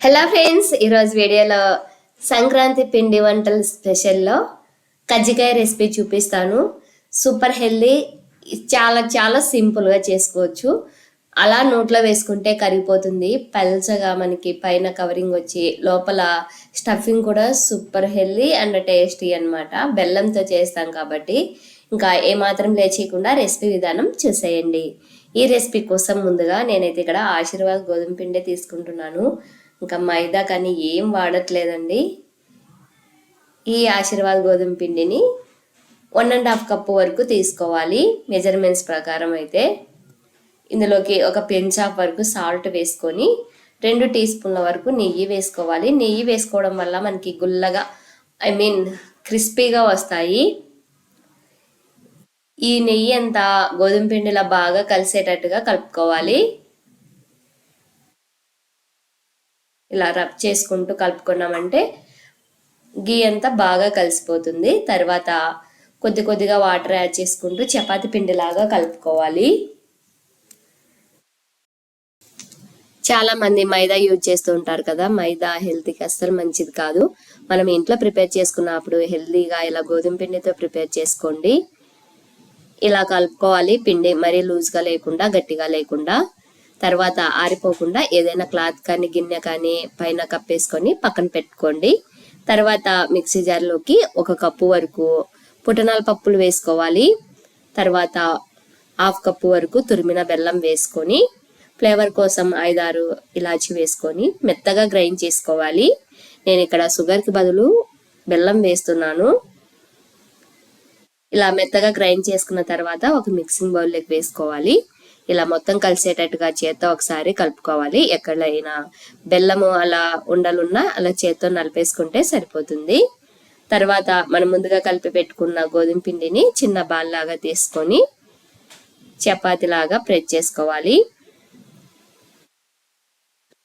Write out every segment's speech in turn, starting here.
Hello friends ఈరోజు వీడియోలో సంక్రాంతి పిండి వంటల స్పెషల్లో కజ్జికాయ రెసిపీ చూపిస్తాను. సూపర్ హెల్దీ చాలా చాలా సింపుల్గా చేసుకోవచ్చు. అలా నోట్లో వేసుకుంటే కరిగిపోతుంది. పల్చగా మనకి పైన కవరింగ్ వచ్చి లోపల స్టఫింగ్ కూడా సూపర్ హెల్దీ అండ్ టేస్టీ అనమాట బెల్లంతో చేస్తాం కాబట్టి ఇంకా ఏమాత్రం లేచేయకుండా రెసిపీ విధానం చూసేయండి. ఈ రెసిపీ కోసం ముందుగా నేనైతే ఇక్కడ ఆశీర్వాద్ గోధుమ పిండి తీసుకుంటున్నాను. ఇంకా మైదా కానీ ఏం వాడట్లేదండి. ఈ ఆశీర్వాద్ గోధుమ పిండిని వన్ అండ్ హాఫ్ కప్పు వరకు తీసుకోవాలి. మెజర్మెంట్స్ ప్రకారం అయితే ఇందులోకి ఒక పెంచాప్ వరకు సాల్ట్ వేసుకొని రెండు టీ స్పూన్ల వరకు నెయ్యి వేసుకోవాలి. నెయ్యి వేసుకోవడం వల్ల మనకి గుల్లగా ఐ మీన్ క్రిస్పీగా వస్తాయి. ఈ నెయ్యి అంతా గోధుమ పిండిలా బాగా కలిసేటట్టుగా కలుపుకోవాలి. ఇలా రబ్ చేసుకుంటూ కలుపుకున్నామంటే గీ అంతా బాగా కలిసిపోతుంది. తర్వాత కొద్ది కొద్దిగా వాటర్ యాడ్ చేసుకుంటూ చపాతి పిండిలాగా కలుపుకోవాలి. చాలా మంది మైదా యూజ్ చేస్తూ ఉంటారు కదా. మైదా హెల్తీకి అస్సలు మంచిది కాదు. మనం ఇంట్లో ప్రిపేర్ చేసుకున్నప్పుడు హెల్తీగా ఇలా గోధుమ పిండితో ప్రిపేర్ చేసుకోండి. ఇలా కలుపుకోవాలి. పిండి మరీ లూజ్గా లేకుండా గట్టిగా లేకుండా. తర్వాత ఆరిపోకుండా ఏదైనా క్లాత్ కానీ గిన్నె కానీ పైన కప్పేసుకొని పక్కన పెట్టుకోండి. తర్వాత మిక్సీ జార్లోకి ఒక కప్పు వరకు పుట్టనాల పప్పులు వేసుకోవాలి. తర్వాత హాఫ్ కప్పు వరకు తురిమిన బెల్లం వేసుకొని ఫ్లేవర్ కోసం ఐదారు ఇలాచి వేసుకొని మెత్తగా గ్రైండ్ చేసుకోవాలి. నేను ఇక్కడ షుగర్కి బదులు బెల్లం వేస్తున్నాను. ఇలా మెత్తగా గ్రైండ్ చేసుకున్న తర్వాత ఒక మిక్సింగ్ బౌల్లోకి వేసుకోవాలి. ఇలా మొత్తం కలిసేటట్టుగా చేత్తో ఒకసారి కలుపుకోవాలి. ఎక్కడైనా బెల్లము అలా ఉండలున్నా అలా చేత్తో నలిపేసుకుంటే సరిపోతుంది. తర్వాత మనం ముందుగా కలిపి పెట్టుకున్న గోధుమ పిండిని చిన్న బాల్లాగా తీసుకొని చపాతీలాగా ప్రెస్ చేసుకోవాలి.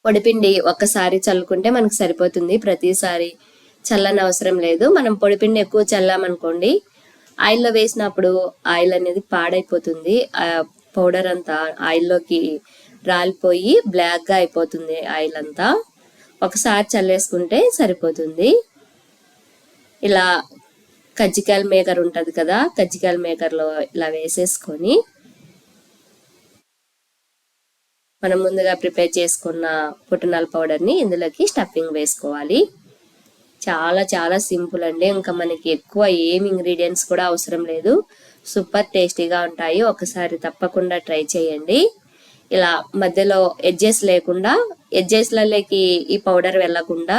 పొడిపిండి ఒక్కసారి చల్లుకుంటే మనకు సరిపోతుంది. ప్రతిసారి చల్లని అవసరం లేదు. మనం పొడిపిండి ఎక్కువ చల్లామనుకోండి ఆయిల్లో వేసినప్పుడు ఆయిల్ అనేది పాడైపోతుంది. పౌడర్ అంతా ఆయిల్లోకి రాలిపోయి బ్లాక్గా అయిపోతుంది ఆయిల్ అంతా. ఒకసారి చల్లేసుకుంటే సరిపోతుంది. ఇలా కజ్జికాయల మేకర్ ఉంటుంది కదా కజ్జికాయల మేకర్లో ఇలా వేసేసుకొని మనం ముందుగా ప్రిపేర్ చేసుకున్న పుట్టినాల పౌడర్ని ఇందులోకి స్టఫింగ్ వేసుకోవాలి. చాలా చాలా సింపుల్ అండి. ఇంకా మనకి ఎక్కువ ఏం ఇంగ్రీడియంట్స్ కూడా అవసరం లేదు. సూపర్ టేస్టీగా ఉంటాయి. ఒకసారి తప్పకుండా ట్రై చేయండి. ఇలా మధ్యలో ఎడ్జెస్ లేకుండా ఎడ్జెస్లలోకి ఈ పౌడర్ వెళ్ళకుండా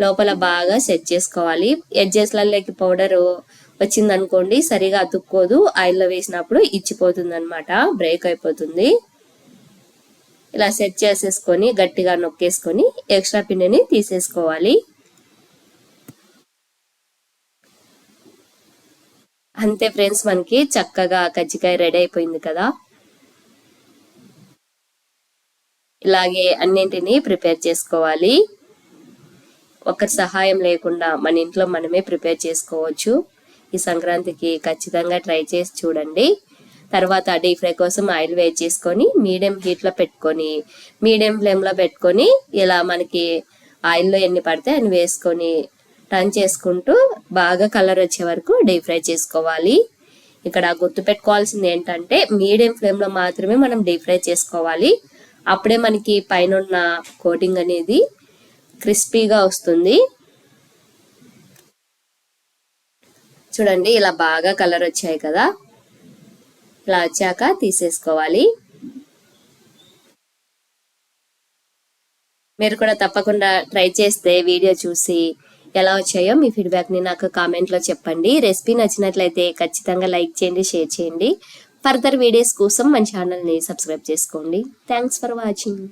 లోపల బాగా సెట్ చేసుకోవాలి. ఎడ్జెస్లలోకి పౌడర్ వచ్చిందనుకోండి సరిగా అతుక్కోదు. ఆయిల్లో వేసినప్పుడు ఇచ్చిపోతుంది అనమాట బ్రేక్ అయిపోతుంది. ఇలా సెట్ చేసేసుకొని గట్టిగా నొక్కేసుకొని ఎక్స్ట్రా పిండిని తీసేసుకోవాలి. అంతే ఫ్రెండ్స్ మనకి చక్కగా కజ్జికాయ రెడీ అయిపోయింది కదా. ఇలాగే అన్నింటినీ ప్రిపేర్ చేసుకోవాలి. ఒకరి సహాయం లేకుండా మన ఇంట్లో మనమే ప్రిపేర్ చేసుకోవచ్చు. ఈ సంక్రాంతికి ఖచ్చితంగా ట్రై చేసి చూడండి. తర్వాత డీప్ ఫ్రై కోసం ఆయిల్ వేడి చేసుకొని మీడియం హీట్లో పెట్టుకొని మీడియం ఫ్లేమ్లో పెట్టుకొని ఇలా మనకి ఆయిల్లో ఎన్ని పడితే అని వేసుకొని టర్న్ చేసుకుంటూ బాగా కలర్ వచ్చే వరకు డీప్ ఫ్రై చేసుకోవాలి. ఇక్కడ గుర్తు పెట్టుకోవాల్సింది ఏంటంటే మీడియం ఫ్లేమ్లో మాత్రమే మనం డీప్ ఫ్రై చేసుకోవాలి. అప్పుడే మనకి పైన ఉన్న కోటింగ్ అనేది క్రిస్పీగా వస్తుంది. చూడండి ఇలా బాగా కలర్ వచ్చాయి కదా. ఇలా వచ్చాక తీసేసుకోవాలి. మీరు కూడా తప్పకుండా ట్రై చేస్తే వీడియో చూసి ఎలా వచ్చాయో మీ ఫీడ్బ్యాక్ని నాకు కామెంట్లో చెప్పండి. రెసిపీ నచ్చినట్లయితే ఖచ్చితంగా లైక్ చేయండి షేర్ చేయండి. ఫర్దర్ వీడియోస్ కోసం మన ఛానల్ని సబ్స్క్రైబ్ చేసుకోండి. Thanks for watching